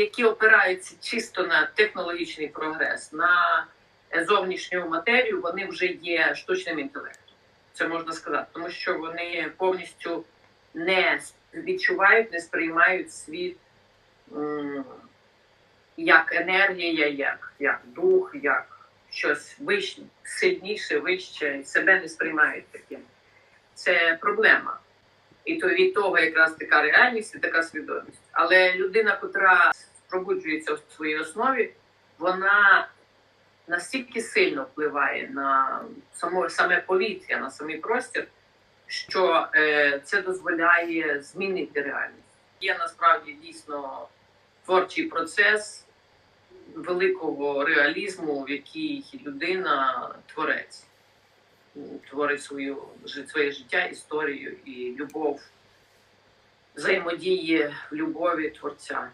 які опираються чисто на технологічний прогрес, на зовнішню матерію, вони вже є штучним інтелектом. Це можна сказати, тому що вони повністю не відчувають, не сприймають світ як енергія, як, як дух, як щось вище, сильніше, вище, себе не сприймають таким. Це проблема. І то від того якраз така реальність і така свідомість. Але людина, котра пробуджується в своїй основі, вона настільки сильно впливає на само, саме повітря, на самий простір, що е, це дозволяє змінити реальність. Є насправді дійсно творчий процес великого реалізму, в якій людина творець творить свою своє життя, історію і любов, взаємодії в любові творця.